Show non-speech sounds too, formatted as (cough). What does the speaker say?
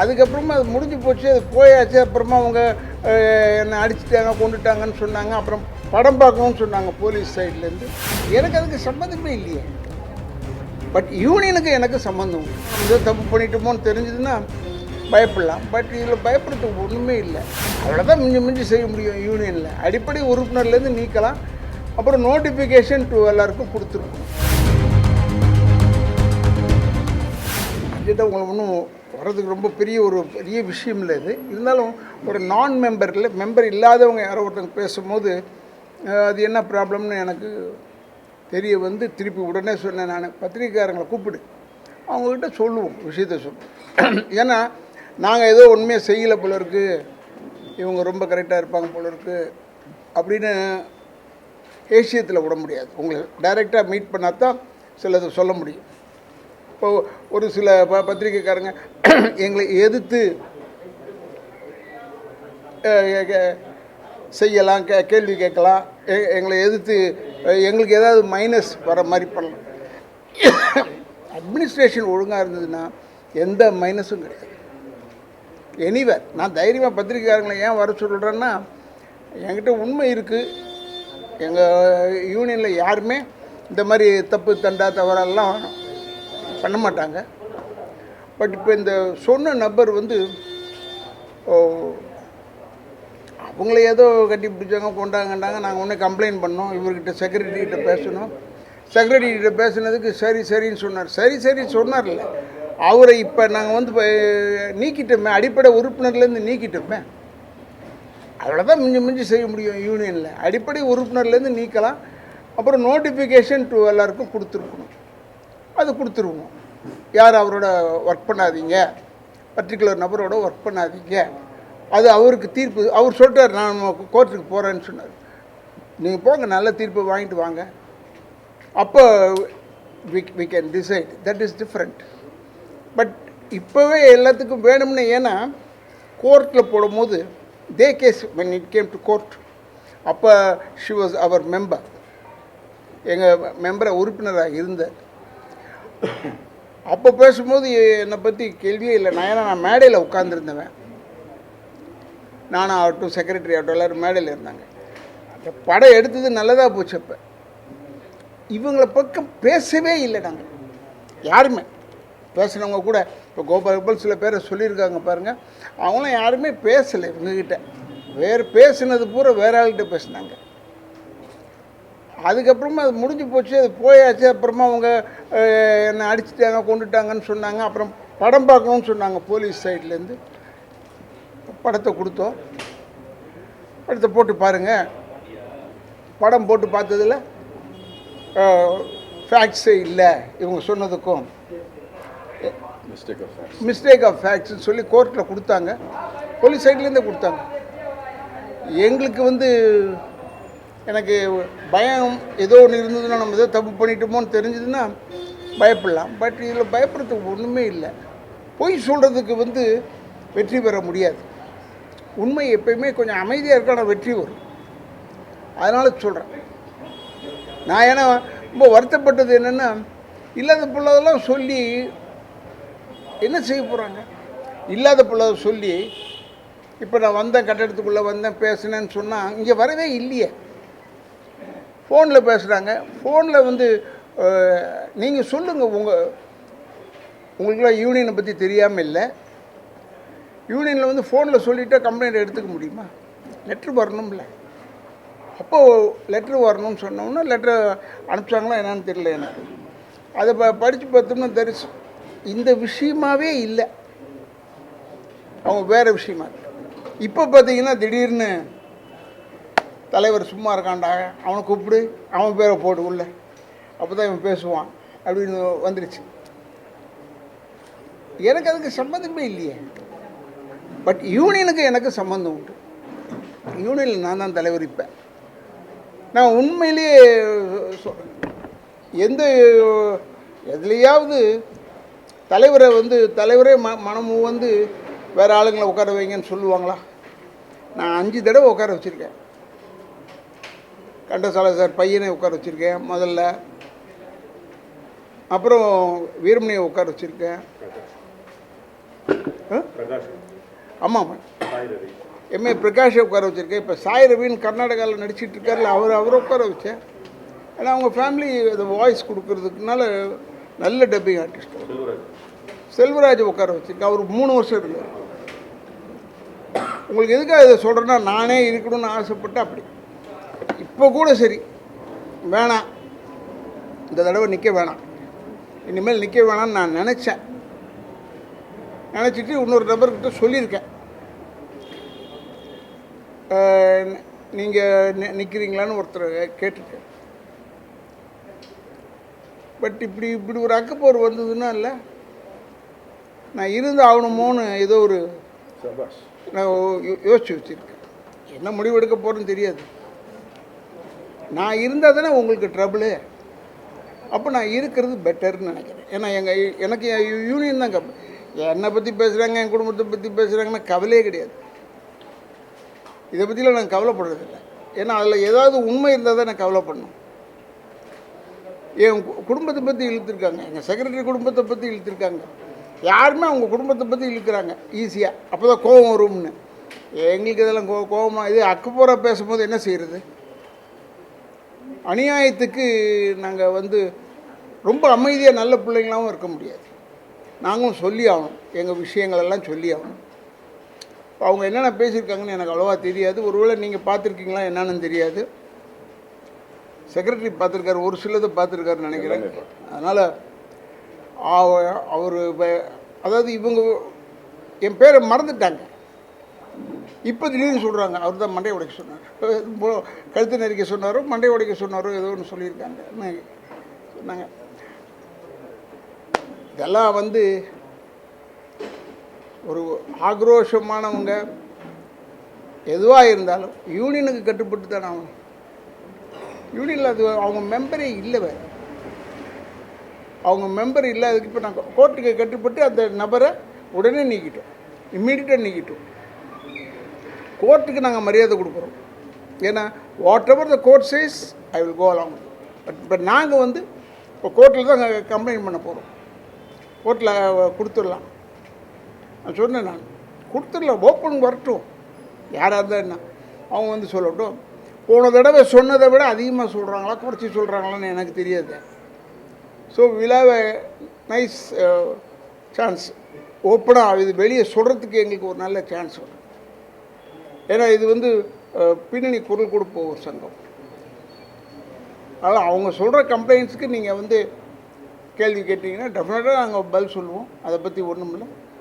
அதுக்கப்புறமா அது முடிஞ்சு போச்சு அது போயாச்சு. அப்புறமா அவங்க என்னை அடிச்சிட்டாங்க கொண்டுட்டாங்கன்னு சொன்னாங்க. அப்புறம் படம் பார்க்கணும்னு சொன்னாங்க போலீஸ் சைட்லேருந்து எனக்கு அதுக்கு சம்மந்தமே இல்லையே. பட் யூனியனுக்கு எனக்கு சம்மந்தம் உண்டு. ஏதோ தப்பு பண்ணிட்டோமோன்னு தெரிஞ்சதுன்னா பயப்படலாம். பட் இதில் பயப்படுறதுக்கு ஒன்றுமே இல்லை. அவ்வளோதான் மிஞ்சி மிஞ்சி செய்ய முடியும் யூனியனில். அடிப்படை உறுப்பினர்லேருந்து நீக்கலாம். அப்புறம் நோட்டிஃபிகேஷன் டு எல்லாருக்கும் கொடுத்துருக்கணும். இது உங்களுக்கு ஒன்றும் வர்றதுக்கு ரொம்ப பெரிய ஒரு பெரிய விஷயம் இல்லை இது. இருந்தாலும் ஒரு நான் மெம்பரில் மெம்பர் இல்லாதவங்க யாரோ ஒருத்தங்க பேசும்போது அது என்ன ப்ராப்ளம்னு எனக்கு தெரிய வந்து திருப்பி உடனே சொன்னேன் நான். பத்திரிக்கைக்காரங்களை கூப்பிடு. அவங்கக்கிட்ட சொல்லுவோம் விஷயத்த சொல்லுவோம் ஏன்னா நாங்கள் ஏதோ உண்மையை செய்யலை போல இருக்குது இவங்க ரொம்ப கரெக்டாக இருப்பாங்க போல இருக்குது அப்படின்னு ஏசியத்தில் விட முடியாது. உங்களை டைரெக்டாக மீட் பண்ணால் தான் சிலது சொல்ல முடியும். இப்போ ஒரு சில ப பத்திரிக்கைக்காரங்க (clears throat) எங்களை எதிர்த்து செய்யலாம் கே கேள்வி கேட்கலாம். எ- எங்களை எதிர்த்து எங்களுக்கு ஏதாவது மைனஸ் வர மாதிரி பண்ணலாம். (coughs) அட்மினிஸ்ட்ரேஷன் ஒழுங்காக இருந்ததுன்னா எந்த மைனஸும் கிடையாது. எனிவேர் நான் தைரியமாக பத்திரிக்கைக்காரங்களை ஏன் வர சொல்கிறேன்னா என்கிட்ட உண்மை இருக்குது எங்கள் யூனியனில் யாருமே இந்த மாதிரி தப்பு தண்டா தவறெல்லாம் பண்ண மாட்டாங்க. பட் இப்போ இந்த சொன்ன நபர் வந்து அவங்கள ஏதோ கட்டி பிடிச்சாங்க கொண்டாங்கண்டாங்க நாங்கள் ஒன்று கம்ப்ளைண்ட் பண்ணோம். இவர்கிட்ட செக்ரட்டரிகிட்ட பேசணும் செக்ரட்டரிகிட்ட பேசுனதுக்கு சரி சரின்னு சொன்னார். சரி சரி சொன்னார்ல. அவரை இப்போ நாங்கள் வந்து நீக்கிட்டோமே. அடிப்படை உறுப்பினர்லேருந்து நீக்கிட்டோமே. அவ்வளோதான் மிஞ்சி மிஞ்சி செய்ய முடியும் யூனியனில் அடிப்படை உறுப்பினர்லேருந்து நீக்கலாம். அப்புறம் நோட்டிஃபிகேஷன் டு எல்லாருக்கும் கொடுத்துருக்கணும். அது கொடுத்துருவோம். யார் அவரோட ஒர்க் பண்ணாதீங்க. பர்டிகுலர் நபரோட ஒர்க் பண்ணாதீங்க. அது அவருக்கு தீர்ப்பு அவர் சொல்லிட்டார் நான் கோர்ட்டுக்கு போகிறேன்னு சொன்னார். நீங்கள் போங்க நல்ல தீர்ப்பு வாங்கிட்டு வாங்க. அப்போ we we can decide that is different but இப்போவே எல்லாத்துக்கும் வேணும்னு ஏன்னா கோர்ட்டில் போடும்போது they case when it came to court அப்போ ஷி வாஸ் அவர் மெம்பர் எங்கள் மெம்பரை உறுப்பினராக இருந்த அப்போ பேசும்போது என்னை பற்றி கேள்வியே இல்லை. நான் ஏன்னா நான் மேடையில் உட்காந்துருந்தவன் நானும் ஆகட்டும் செக்ரட்டரி ஆகட்டும் எல்லோரும் மேடையில் இருந்தாங்க. அந்த படம் எடுத்தது நல்லதாக போச்சு அப்போ. இவங்கள பக்கம் பேசவே இல்லை நாங்கள் யாருமே. பேசுனவங்க கூட இப்போ கோபால் கோபால் சில பேரை சொல்லியிருக்காங்க பாருங்கள் அவங்களாம் யாருமே பேசலை இவங்ககிட்ட. வேறு பேசினது பூரா வேற ஆள்கிட்ட பேசினாங்க. அதுக்கப்புறமா அது முடிஞ்சு போச்சு அது போயாச்சு. அப்புறமா அவங்க என்னை அடிச்சிட்டாங்க கொண்டுட்டாங்கன்னு சொன்னாங்க. அப்புறம் படம் பார்க்கணும்னு சொன்னாங்க போலீஸ் சைட்லேருந்து. படத்தை கொடுத்தோம். படத்தை போட்டு பாருங்கள் படம் போட்டு பார்த்ததில் ஃபேக்ட்ஸே இல்லை. இவங்க சொன்னதுக்கும் மிஸ்டேக் ஆஃப் ஃபேக்ட்ஸ்னு சொல்லி கோர்ட்டில் கொடுத்தாங்க. போலீஸ் சைட்லேருந்தே கொடுத்தாங்க. எங்களுக்கு வந்து எனக்கு பயம் ஏதோ ஒன்று இருந்ததுன்னா நம்ம ஏதோ தப்பு பண்ணிட்டோமோன்னு தெரிஞ்சதுன்னா பயப்படலாம். பட் இதில் பயப்படுறதுக்கு ஒன்றுமே இல்லை. பொய் சொல்கிறதுக்கு வந்து வெற்றி பெற முடியாது. உண்மை எப்பயுமே கொஞ்சம் அமைதியாக இருக்கான வெற்றி வரும். அதனால் சொல்கிறேன் நான் ஏன்னா ரொம்ப வருத்தப்பட்டது என்னென்னா இல்லாத பிள்ளைதெல்லாம் சொல்லி என்ன செய்ய போகிறாங்க இல்லாத பிள்ளை சொல்லி இப்போ நான் வந்தேன் கட்டடத்துக்குள்ளே வந்தேன் பேசினேன்னு சொன்னால் இங்கே வரவே இல்லையே. ஃபோனில் பேசுகிறாங்க ஃபோனில் வந்து நீங்கள் சொல்லுங்கள் உங்கள் உங்களுக்குலாம் யூனியனை பற்றி தெரியாமல் இல்லை. யூனியனில் வந்து ஃபோனில் சொல்லிவிட்டால் கம்ப்ளைண்ட் எடுத்துக்க முடியுமா? லெட்ரு வரணும்ல. அப்போது லெட்ரு வரணும்னு சொன்னோம்னா லெட்ரு அனுப்பிச்சாங்களா என்னன்னு தெரியல எனக்கு. அதை ப படித்து பார்த்தோம்னா தெரிசு இந்த விஷயமாவே இல்லை. அவங்க வேறு விஷயமா. இப்போ பார்த்தீங்கன்னா திடீர்னு தலைவர் சும்மா இருக்கான்டா அவனை கூப்பிடு அவன் பேரை போட்டு உள்ள. அப்போ தான் இவன் பேசுவான் அப்படின்னு வந்துடுச்சு எனக்கு அதுக்கு சம்மந்தமே இல்லையே. பட் யூனியனுக்கு எனக்கு சம்மந்தம் உண்டு. யூனியனில் நான் தான் தலைவர் இப்போ. நான் உண்மையிலேயே எந்த எதுலையாவது தலைவரை வந்து தலைவரே ம மனமும் வந்து வேறு ஆளுங்களை உட்கார வைங்கன்னு சொல்லுவாங்களா? நான் அஞ்சு தடவை உட்கார வச்சுருக்கேன். கண்டசாலை சார் பையனை உட்கார வச்சுருக்கேன் முதல்ல. அப்புறம் வீரமணியை உட்கார வச்சுருக்கேன். ஆமாம் ஆமாம் எம்ஏ பிரகாஷை உட்கார வச்சுருக்கேன். இப்போ சாய் ரவின்னு கர்நாடகாவில் நடிச்சிட்டு இருக்காருல்ல அவர் அவரை உட்கார வச்சேன். ஏன்னா அவங்க ஃபேமிலி அந்த வாய்ஸ் கொடுக்கறதுக்குனால நல்ல டப்பிங் ஆர்டிஸ்ட் செல்வராஜ் உட்கார வச்சுருக்கேன். அவர் மூணு வருஷம் இருந்தார். உங்களுக்கு எதுக்காக இதை சொல்கிறேன்னா நானே இருக்கணும்னு ஆசைப்பட்டு அப்படி. இப்போ கூட சரி. வேணாம் இந்த தடவை நிற்க வேணாம். இனிமேல் நிற்க வேணாம்னு நான் நினச்சேன். நினச்சிட்டு இன்னொரு நபர்கிட்ட சொல்லியிருக்கேன். நீங்கள் நிற்கிறீங்களான்னு ஒருத்தர் கேட்டிருக்கேன். பட் இப்படி இப்படி ஒரு அக்கப்போர் வந்ததுன்னா இல்லை. நான் இருந்து ஆகணுமோன்னு ஏதோ ஒரு நான் யோசிச்சு வச்சுருக்கேன். என்ன முடிவு எடுக்க போகிறேன்னு தெரியாது. நான் இருந்தால் தானே உங்களுக்கு ட்ரபுளு அப்போ நான் இருக்கிறது பெட்டர்னு நினைக்கிறேன். ஏன்னா எங்கள் எனக்கு யூனியன் தான் கப் என்னை பற்றி பேசுகிறாங்க என் குடும்பத்தை பற்றி பேசுகிறாங்கன்னா கவலையே கிடையாது. இதை பற்றிலாம் நான் கவலைப்படுறதில்லை ஏன்னா அதில் ஏதாவது உண்மை இருந்தால் தான் நான் கவலைப்படணும். என் குடும்பத்தை பற்றி இழுத்துருக்காங்க. எங்கள் செக்ரட்டரி குடும்பத்தை பற்றி இழுத்துருக்காங்க. யாருமே அவங்க குடும்பத்தை பற்றி இழுக்கிறாங்க. ஈஸியாக அப்போ தான் கோபம் வரும்னு. எங்களுக்கு இதெல்லாம் கோ கோவமாக இது அக்கப்பூராக பேசும்போது என்ன செய்கிறது அநியாயத்துக்கு நாங்கள் வந்து ரொம்ப அமைதியாக நல்ல பிள்ளைங்களாகவும் இருக்க முடியாது. நாங்களும் சொல்லி ஆகணும். எங்கள் விஷயங்களெல்லாம் சொல்லி ஆகணும். அவங்க என்னென்ன பேசியிருக்காங்கன்னு எனக்கு அவ்வளோவா தெரியாது. ஒருவேளை நீங்கள் பார்த்துருக்கீங்களா என்னன்னு தெரியாது. செக்ரட்டரி பார்த்துருக்காரு ஒரு சிலதை பார்த்துருக்காருன்னு நினைக்கிறேன். அதனால் அவர் அதாவது இவங்க என் பேரை மறந்துட்டாங்க. இப்போ திடீர்னு சொல்கிறாங்க அவர் தான் மண்டை உடைக்க சொன்னார். கழுத்து நெரிக்க சொன்னாரோ மண்டை உடைக்க சொன்னாரோ ஏதோ ஒன்று சொல்லியிருக்காங்க. சொன்னாங்க? இதெல்லாம் வந்து ஒரு ஆக்ரோஷமானவங்க எதுவாக இருந்தாலும் யூனியனுக்கு கட்டுப்பட்டு தானே ஆகணும். யூனியனில் அது அவங்க மெம்பரே இல்லை வேறு. அவங்க மெம்பர் இல்லாததுக்கு இப்போ நாங்கள் கோர்ட்டுக்கு கட்டுப்பட்டு அந்த நபரை உடனே நீக்கிட்டோம். இம்மீடியட்டாக நீக்கிட்டோம். கோர்ட்டுக்கு நாங்கள் மரியாதை கொடுக்குறோம். ஏன்னா whatever the court says I will go along but but நாங்கள் வந்து இப்போ கோர்ட்டில் தான் கம்ப்ளைண்ட் பண்ண போகிறோம் கோர்ட்டில் கொடுத்துடலாம். நான் சொன்னேன் நான். கொடுத்துடலாம் ஓப்பன் வரட்டும். யாராக இருந்தால் என்ன? அவங்க வந்து சொல்லட்டும். போன தடவை சொன்னதை விட அதிகமாக சொல்கிறாங்களா குறைச்சி சொல்கிறாங்களான்னு எனக்கு தெரியாது. ஸோ வில் நைஸ் சான்ஸ் ஓப்பனாக இது வெளியே சொல்கிறதுக்கு எங்களுக்கு ஒரு நல்ல சான்ஸ் வரும். ஏன்னா இது வந்து பின்னணி குரல் கொடுப்ப ஒரு சங்கம். அதனால் அவங்க சொல்கிற கம்ப்ளைண்ட்ஸுக்கு நீங்கள் வந்து கேள்வி கேட்டிங்கன்னா டெஃபினட்டாக நாங்கள் பதில் சொல்லுவோம். அதை பற்றி ஒன்றும் இல்லை